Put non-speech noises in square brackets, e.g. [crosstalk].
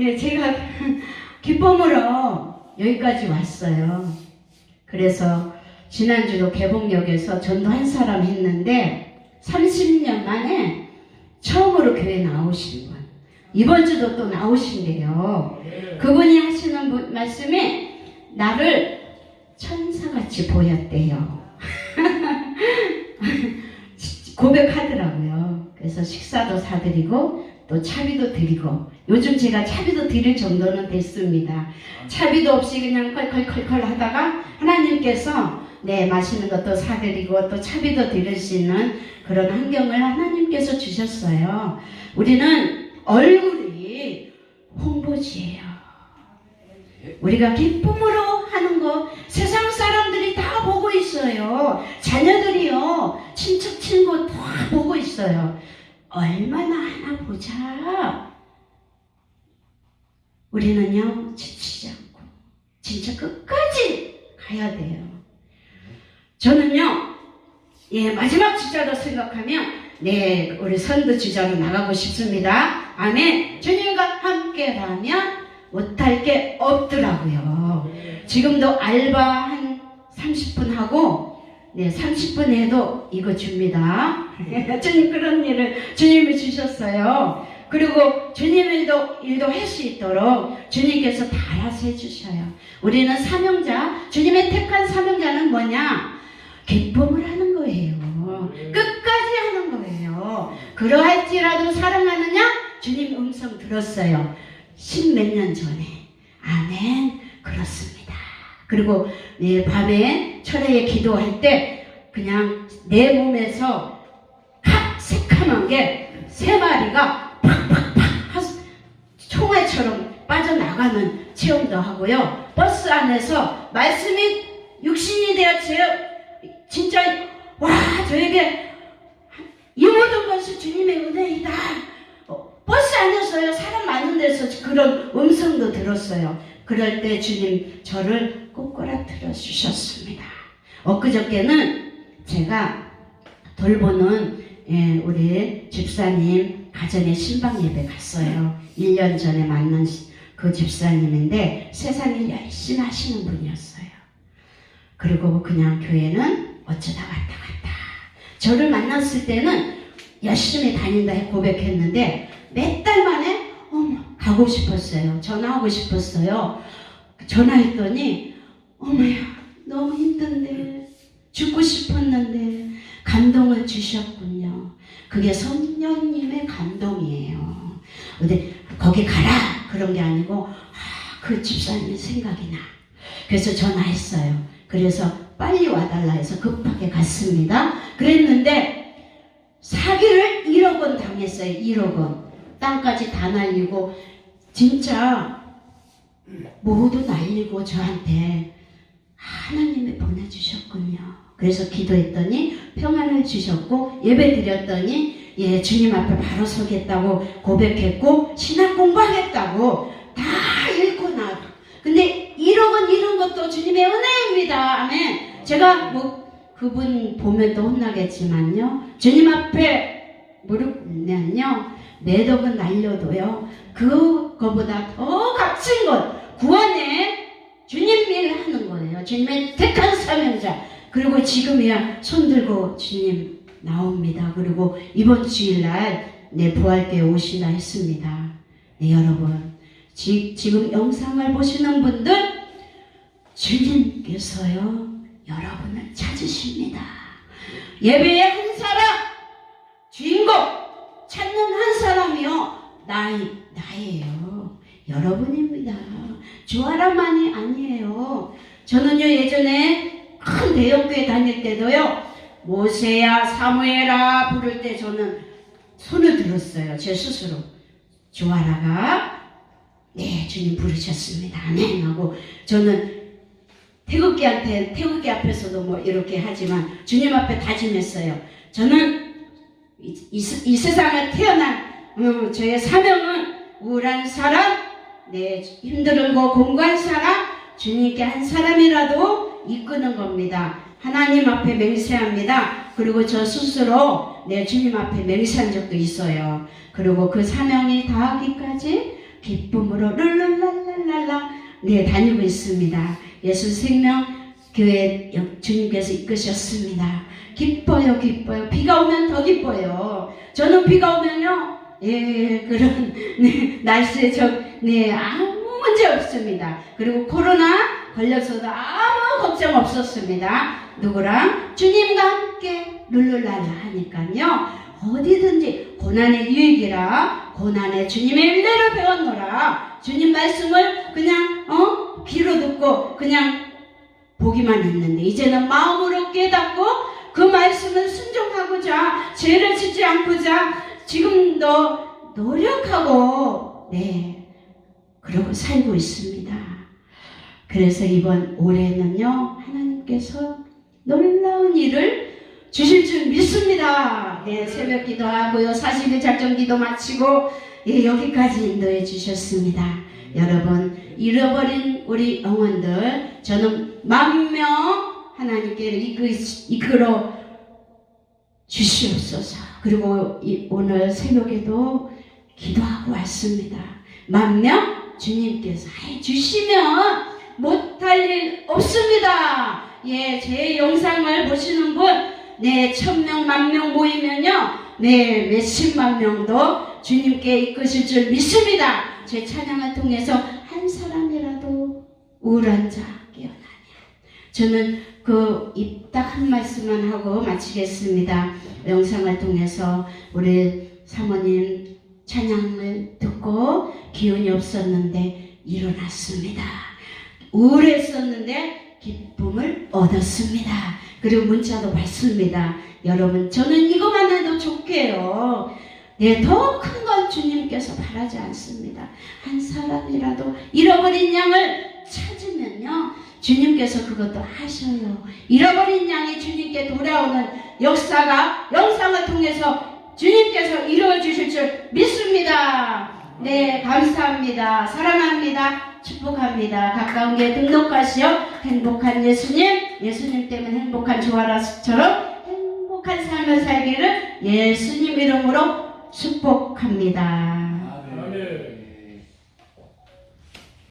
네, 제가 [laughs] 기쁨으로 여기까지 왔어요. 그래서 지난주도 개봉역에서 전도 한 사람 했는데 30년 만에 처음으로 교회 나오신 분. 이번 주도 또 나오신대요. 그분이 하시는 분- 말씀이 나를 천사같이 보였대요. [laughs] 고백하더라고요. 그래서 식사도 사드리고 또 차비도 드리고 요즘 제가 차비도 드릴 정도는 됐습니다. 차비도 없이 그냥 컬컬컬컬 하다가 하나님께서 네 맛있는 것도 사드리고 또 차비도 드릴 수 있는 그런 환경을 하나님께서 주셨어요. 우리는 얼굴이 홍보지예요. 우리가 기쁨으로 하는 거 세상 사람들이 다 보고 있어요. 자녀들이요. 친척 친구 다 보고 있어요. 얼마나 하나 보자. 우리는요. 지치지 않고 진짜 끝까지 가야 돼요. 저는요. 예, 마지막 주자로 생각하면 네, 우리 선두 주자로 나가고 싶습니다. 아멘. 주님과 함께라면 못할 게 없더라고요. 지금도 알바 한 30분 하고, 네, 30분 해도 이거 줍니다. [laughs] 주님 그런 일을 주님이 주셨어요. 그리고 주님의 일도, 일도 할 수 있도록 주님께서 다 알아서 해주셔요. 우리는 사명자, 주님의 택한 사명자는 뭐냐? 기쁨을 하는 거예요. 끝까지 하는 거예요. 그러할지라도 사랑하느냐? 주님 음성 들었어요. 십몇 년 전에. 아멘. 그렇습니다. 그리고 네, 밤에 철회에 기도할 때 그냥 내 몸에서 칵 새카만 게 세 마리가 팍팍팍 총알처럼 빠져나가는 체험도 하고요. 버스 안에서 말씀이 육신이 되어 제 진짜 와 저에게 이 모든 것이 주님의 은혜이다. 어, 버스 안에서요 사람 많은 데서 그런 음성도 들었어요. 그럴 때 주님 저를 꼬꼬라뜨려 주셨습니다. 엊그저께는 제가 돌보는 예, 우리 집사님 가정에 신방 예배 갔어요. 1년 전에 만난 시- 그 집사님인데 세상에 열심히 하시는 분이었어요. 그리고 그냥 교회는 어쩌다 왔다 갔다. 저를 만났을 때는 열심히 다닌다 해 고백했는데 몇 달 만에 어머 가고 싶었어요. 전화하고 싶었어요. 전화했더니 어머야 힘든데 죽고 싶었는데 감동을 주셨군요. 그게 성령님의 감동이에요. 근데 거기 가라 그런 게 아니고 아, 그 집사님이 생각이 나. 그래서 전화했어요. 그래서 빨리 와달라 해서 급하게 갔습니다. 그랬는데 사기를 1억 원 당했어요. 1억 원. 땅까지 다 날리고 진짜 모두 날리고 저한테 하나님이 보내주셨군요. 그래서 기도했더니 평안을 주셨고 예배 드렸더니 예 주님 앞에 바로 서겠다고 고백했고 신학 공부하겠다고 다 읽고 나도 근데 1억 원 이런 것도 주님의 은혜입니다. 아멘. 제가 뭐 그분 보면 또 혼나겠지만요. 주님 앞에 무릎 꿇면요. 매덕은 날려도요. 그거보다 더 값진 것 구원에 거예요. 주님의 택한 사명자. 그리고 지금이야 손 들고 주님 나옵니다. 그리고 이번 주일날 내 부활교회 오시나 했습니다. 네, 여러분. 지, 지금 영상을 보시는 분들 주님께서요 여러분을 찾으십니다. 예배의 한 사람 주인공 찾는 한 사람이요 나이 나예요. 여러분입니다. 주하라만이 아니에요. 저는요 예전에 큰 대형교회 다닐 때도요 모세야 사무엘아 부를 때 저는 손을 들었어요 제 스스로. 주하라가 네 주님 부르셨습니다. 아멘 하고 저는 태극기한테 태극기 앞에서도 뭐 이렇게 하지만 주님 앞에 다짐했어요. 저는 이, 이, 이 세상에 태어난 음, 저의 사명은 우울한 사람 네 힘들고 공부한 사람 주님께 한 사람이라도 이끄는 겁니다. 하나님 앞에 맹세합니다. 그리고 저 스스로 내 주님 앞에 맹세한 적도 있어요. 그리고 그 사명이 다하기까지 기쁨으로 룰룰랄랄랄라 네 다니고 있습니다. 예수 생명 교회 역- 주님께서 이끄셨습니다. 기뻐요, 기뻐요. 비가 오면 더 기뻐요. 저는 비가 오면요, 예, 그런, 네, 날씨에 저, 네, 아무 문제 없습니다. 그리고 코로나 걸려서도 아무 걱정 없었습니다. 누구랑? 주님과 함께 룰루랄라 하니까요. 어디든지 고난의 유익이라 고난의 주님의 은혜를 배웠노라. 주님 말씀을 그냥 어 귀로 듣고 그냥 보기만 했는데 이제는 마음으로 깨닫고 그 말씀을 순종하고자 죄를 짓지 않고자 지금도 노력하고 네 그러고 살고 있습니다. 그래서 이번 올해는요 하나님께서 놀라운 일을 주실 줄 믿습니다. 네, 새벽 기도하고요 40일 작전 기도 마치고 예, 여기까지 인도해 주셨습니다. 여러분 잃어버린 우리 영혼들 저는 만 명 하나님께 이끌, 이끌어 주시옵소서. 그리고 이- 오늘 새벽에도 기도하고 왔습니다. 만 명 주님께서 해 주시면 못할 일 없습니다. 예, 제 영상을 보시는 분, 네, 천 명, 만명 모이면요, 네, 몇십만 명도 주님께 이끄실 줄 믿습니다. 제 찬양을 통해서 한 사람이라도 우울한 자 깨어나냐. 저는 그딱한 말씀만 하고 마치겠습니다. 영상을 통해서 우리 사모님 찬양을 듣고 기운이 없었는데 일어났습니다. 우울했었는데 기쁨을 얻었습니다. 그리고 문자도 받습니다. 여러분, 저는 이것만 해도 좋게요. 네, 더 큰 건 주님께서 바라지 않습니다. 한 사람이라도 잃어버린 양을 찾으면요. 주님께서 그것도 하셔요. 잃어버린 양이 주님께 돌아오는 역사가 영상을 통해서 주님께서 이루어 주실 줄 믿습니다. 네, 감사합니다. 사랑합니다. 축복합니다. 가까운 게 등록하시어 행복한 예수님, 예수님 때문에 행복한 조아라처럼 행복한 삶을 살기를 예수님 이름으로 축복합니다.